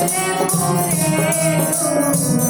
Thank to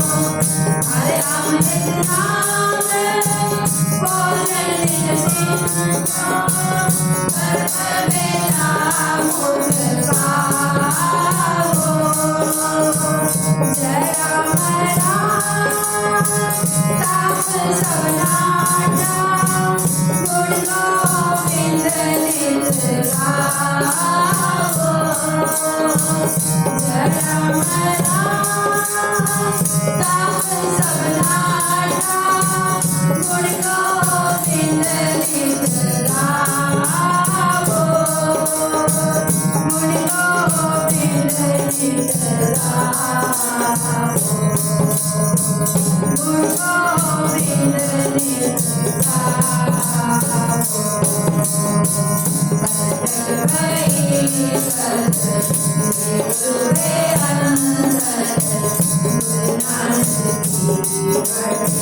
Thank you. Yeah.